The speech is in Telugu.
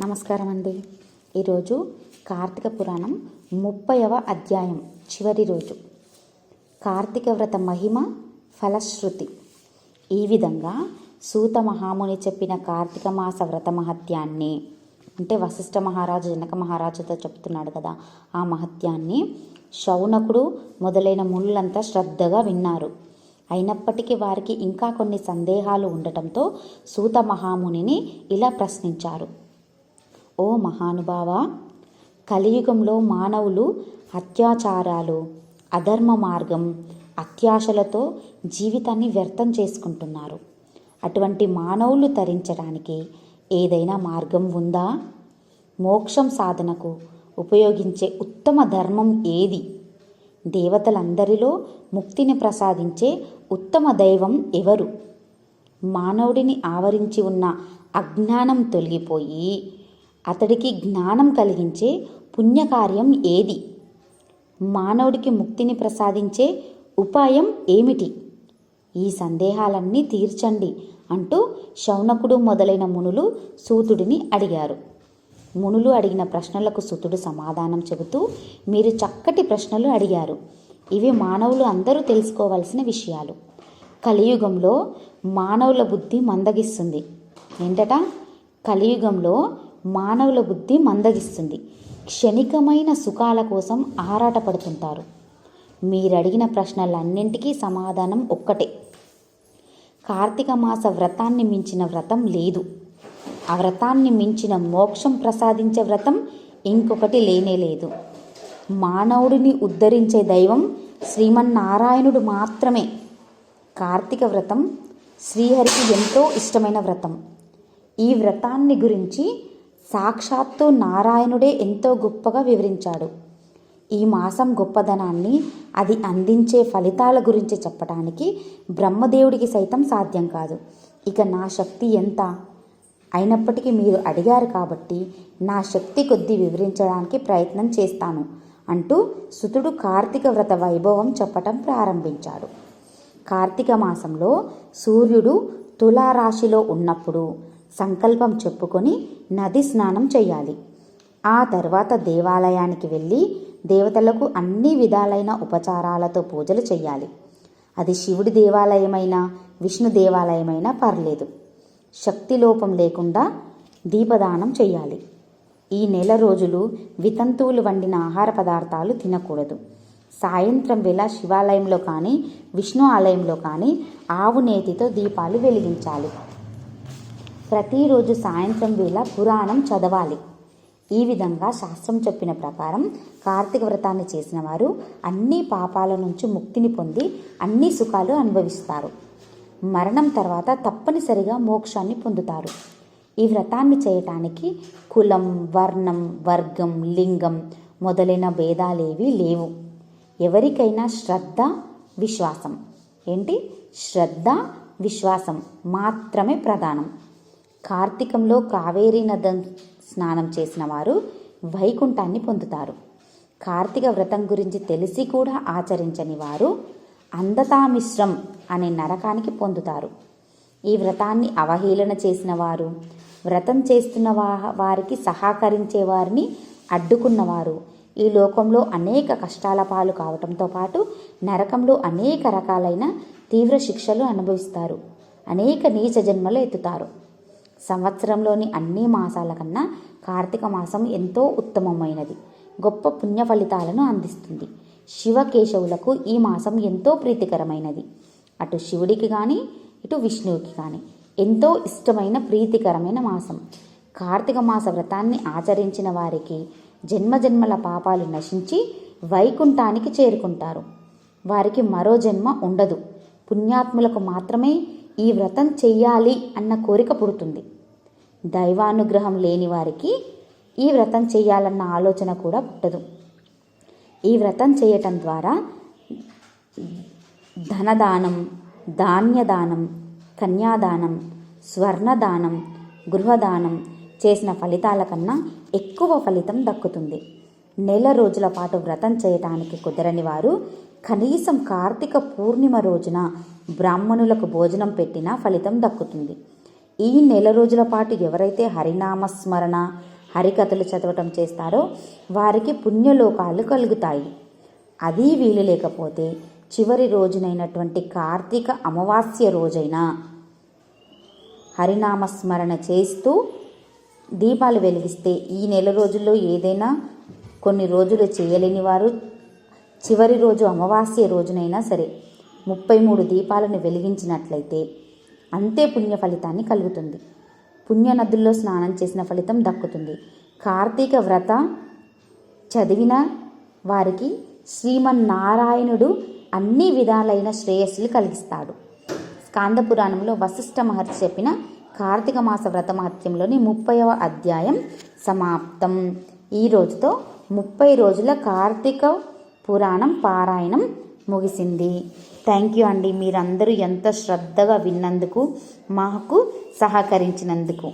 నమస్కారం అండి ఈరోజు కార్తీక పురాణం ముప్పైవ అధ్యాయం చివరి రోజు. కార్తీక వ్రత మహిమ ఫలశ్రుతి. ఈ విధంగా సూత మహాముని చెప్పిన కార్తీక మాస వ్రత మహత్యాన్ని అంటే వశిష్ఠ మహారాజు జనక మహారాజుతో చెప్తున్నాడు కదా ఆ మహత్యాన్ని శౌనకుడు మొదలైన మునులంతా శ్రద్ధగా విన్నారు. అయినప్పటికీ వారికి ఇంకా కొన్ని సందేహాలు ఉండటంతో సూత మహామునిని ఇలా ప్రశ్నించారు. ఓ మహానుభావ కలియుగంలో మానవులు అత్యాచారాలు అధర్మ మార్గం అత్యాశలతో జీవితాన్ని వ్యర్థం చేసుకుంటున్నారు. అటువంటి మానవులు తరించడానికి ఏదైనా మార్గం ఉందా? మోక్షం సాధనకు ఉపయోగించే ఉత్తమ ధర్మం ఏది? దేవతలందరిలో ముక్తిని ప్రసాదించే ఉత్తమ దైవం ఎవరు? మానవుడిని ఆవరించి ఉన్న అజ్ఞానం తొలగిపోయి అతడికి జ్ఞానం కలిగించే పుణ్యకార్యం ఏది? మానవుడికి ముక్తిని ప్రసాదించే ఉపాయం ఏమిటి? ఈ సందేహాలన్నీ తీర్చండి అంటూ శౌనకుడు మొదలైన మునులు సూతుడిని అడిగారు. మునులు అడిగిన ప్రశ్నలకు సుతుడు సమాధానం చెబుతూ మీరు చక్కటి ప్రశ్నలు అడిగారు. ఇవి మానవులు అందరూ తెలుసుకోవాల్సిన విషయాలు. కలియుగంలో మానవుల బుద్ధి మందగిస్తుంది. ఏంటట? కలియుగంలో మానవుల బుద్ధి మందగిస్తుంది. క్షణికమైన సుఖాల కోసం ఆరాటపడుతుంటారు. మీరు అడిగిన ప్రశ్నలన్నింటికీ సమాధానం ఒక్కటే. కార్తీక మాస వ్రతాన్ని మించిన వ్రతం లేదు. ఆ వ్రతాన్ని మించిన మోక్షం ప్రసాదించే వ్రతం ఇంకొకటి లేనే లేదు. మానవుడిని ఉద్ధరించే దైవం శ్రీమన్నారాయణుడు మాత్రమే. కార్తీక వ్రతం శ్రీహరికి ఎంతో ఇష్టమైన వ్రతం. ఈ వ్రతాన్ని గురించి సాక్షాత్తు నారాయణుడే ఎంతో గొప్పగా వివరించాడు. ఈ మాసం గొప్పదనాన్ని అది అందించే ఫలితాల గురించి చెప్పడానికి బ్రహ్మదేవుడికి సైతం సాధ్యం కాదు. ఇక నా శక్తి ఎంత? అయినప్పటికీ మీరు అడిగారు కాబట్టి నా శక్తి కొద్దీ వివరించడానికి ప్రయత్నం చేస్తాను అంటూ సుతుడు కార్తీక వ్రత వైభవం చెప్పటం ప్రారంభించాడు. కార్తీక మాసంలో సూర్యుడు తులారాశిలో ఉన్నప్పుడు సంకల్పం చెప్పుకొని నది స్నానం చేయాలి ఆ తర్వాత దేవాలయానికి వెళ్ళి దేవతలకు అన్ని విధాలైన ఉపచారాలతో పూజలు చేయాలి అది శివుడి దేవాలయమైనా విష్ణు దేవాలయమైనా పర్లేదు. శక్తి లోపం లేకుండా దీపదానం చేయాలి ఈ నెల రోజులు వితంతువులు వండిన ఆహార పదార్థాలు తినకూడదు. సాయంత్రం వేళ శివాలయంలో కానీ విష్ణు ఆలయంలో కానీ ఆవు నేతితో దీపాలు వెలిగించాలి. ప్రతిరోజు సాయంత్రం వేళ పురాణం చదవాలి. ఈ విధంగా శాస్త్రం చెప్పిన ప్రకారం కార్తీక వ్రతాన్ని చేసిన వారు అన్ని పాపాల నుంచి ముక్తిని పొంది అన్ని సుఖాలు అనుభవిస్తారు. మరణం తర్వాత తప్పనిసరిగా మోక్షాన్ని పొందుతారు. ఈ వ్రతాన్ని చేయటానికి కులం వర్ణం వర్గం లింగం మొదలైన భేదాలేవి లేవు. ఎవరికైనా శ్రద్ధ విశ్వాసం. ఏంటి? శ్రద్ధ విశ్వాసం మాత్రమే ప్రధానం. కార్తీకంలో కావేరీ నదం స్నానం చేసిన వారు వైకుంఠాన్ని పొందుతారు. కార్తీక వ్రతం గురించి తెలిసి కూడా ఆచరించని వారు అందతామిశ్రం అనే నరకానికి పొందుతారు. ఈ వ్రతాన్ని అవహేళన చేసిన వారు వ్రతం చేస్తున్న వా వారికి సహకరించే వారిని అడ్డుకున్నవారు ఈ లోకంలో అనేక కష్టాల పాలు కావటంతో పాటు నరకంలో అనేక రకాలైన తీవ్ర శిక్షలు అనుభవిస్తారు. అనేక నీచ జన్మలు ఎత్తుతారు. సంవత్సరంలోని అన్ని మాసాల కన్నా కార్తీక మాసం ఎంతో ఉత్తమమైనది. గొప్ప పుణ్య ఫలితాలను అందిస్తుంది. శివకేశవులకు ఈ మాసం ఎంతో ప్రీతికరమైనది. అటు శివుడికి కానీ ఇటు విష్ణువుకి కానీ ఎంతో ఇష్టమైన ప్రీతికరమైన మాసం. కార్తీక మాస వ్రతాన్ని ఆచరించిన వారికి జన్మజన్మల పాపాలు నశించి వైకుంఠానికి చేరుకుంటారు. వారికి మరో జన్మ ఉండదు. పుణ్యాత్ములకు మాత్రమే ఈ వ్రతం చెయ్యాలి అన్న కోరిక పుడుతుంది. దైవానుగ్రహం లేని వారికి ఈ వ్రతం చేయాలన్న ఆలోచన కూడా పుట్టదు. ఈ వ్రతం చేయటం ద్వారా ధనదానం ధాన్యదానం కన్యాదానం స్వర్ణదానం గృహదానం చేసిన ఫలితాల కన్నా ఎక్కువ ఫలితం దక్కుతుంది. నెల రోజుల పాటు వ్రతం చేయటానికి కుదరని వారు కనీసం కార్తీక పూర్ణిమ రోజున బ్రాహ్మణులకు భోజనం పెట్టినా ఫలితం దక్కుతుంది. ఈ నెల రోజుల పాటు ఎవరైతే హరినామస్మరణ హరికథలు చదవటం చేస్తారో వారికి పుణ్యలోకాలు కలుగుతాయి. అది వీలు లేకపోతే చివరి రోజునైనటువంటి కార్తీక అమావాస్య రోజైన హరినామస్మరణ చేస్తూ దీపాలు వెలిగిస్తే ఈ నెల రోజుల్లో ఏదైనా కొన్ని రోజులు చేయలేని వారు చివరి రోజు అమావాస్య రోజునైనా సరే ముప్పై మూడు దీపాలను వెలిగించినట్లయితే అంతే పుణ్య ఫలితాన్ని కలుగుతుంది. పుణ్య నదుల్లో స్నానం చేసిన ఫలితం దక్కుతుంది. కార్తీక వ్రత చదివిన వారికి శ్రీమన్నారాయణుడు అన్ని విధాలైన శ్రేయస్సులు కలిగిస్తాడు. స్కాందపురాణంలో వశిష్ఠ మహర్షి చెప్పిన కార్తీక మాస వ్రత మహత్యంలోని ముప్పైవ అధ్యాయం సమాప్తం. ఈ రోజుతో ముప్పై రోజుల కార్తీక పురాణం పారాయణం ముగిసింది. థ్యాంక్ యూ అండి. మీరందరూ ఎంత శ్రద్ధగా విన్నందుకు మాకు సహకరించినందుకు.